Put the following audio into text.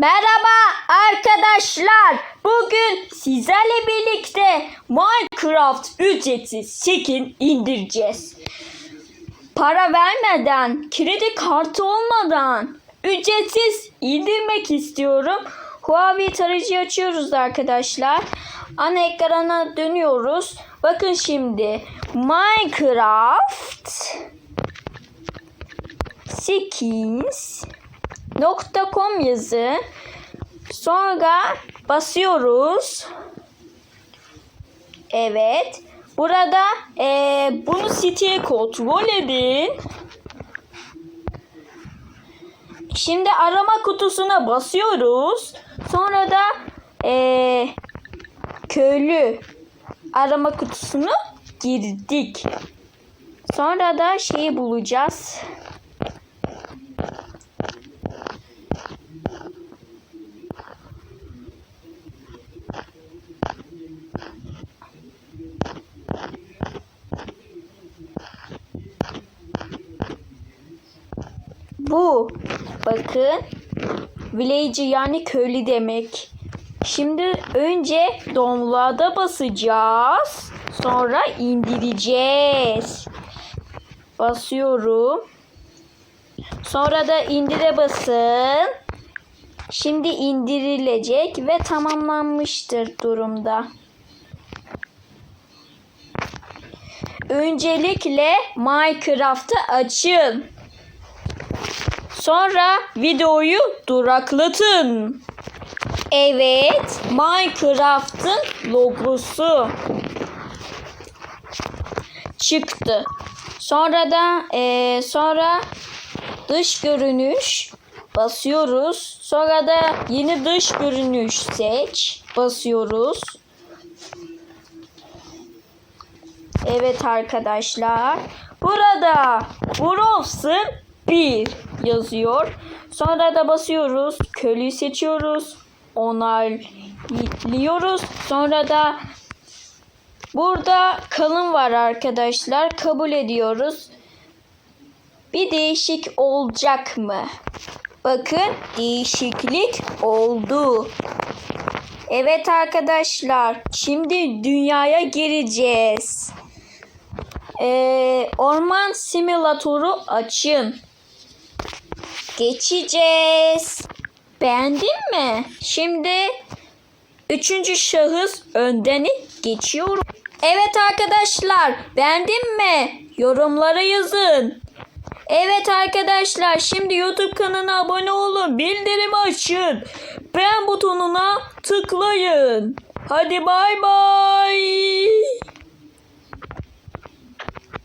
Merhaba arkadaşlar. Bugün sizlerle birlikte Minecraft ücretsiz skin indireceğiz. Para vermeden, kredi kartı olmadan ücretsiz indirmek istiyorum. Huawei tarayıcıyı açıyoruz arkadaşlar. Ana ekrana dönüyoruz. Bakın şimdi Minecraft skins .com yazı. Sonra basıyoruz. Evet. Burada eee, bunu siteye kontrol edin. Şimdi arama kutusuna basıyoruz. Sonra da eee, köylü arama kutusunu girdik. Sonra da şeyi bulacağız. Bu. Bakın. Villager yani köylü demek. Şimdi önce download'a basacağız. Sonra indireceğiz. Basıyorum. Sonra da indire basın. Şimdi indirilecek ve tamamlanmıştır durumda. Öncelikle Minecraft'ı açın. Sonra videoyu duraklatın. Evet, Minecraft'ın logosu çıktı. Sonra da eee, sonra dış görünüş basıyoruz. Sonra da yeni dış görünüş seç basıyoruz. Evet arkadaşlar. Burada Browser 1 yazıyor. Sonra da basıyoruz. Köylüyü seçiyoruz. Onaylıyoruz. Sonra da burada kalın var arkadaşlar. Kabul ediyoruz. Bir değişik olacak mı? Bakın değişiklik oldu. Evet arkadaşlar. Şimdi dünyaya gireceğiz. Ee, orman simülatörü açın. Geçeceğiz. Beğendin mi? Şimdi üçüncü şahıs öndeni geçiyorum. Evet arkadaşlar beğendin mi? Yorumlara yazın. Evet arkadaşlar şimdi YouTube kanalına abone olun. Bildirimi açın. Beğen butonuna tıklayın. Hadi bay bay.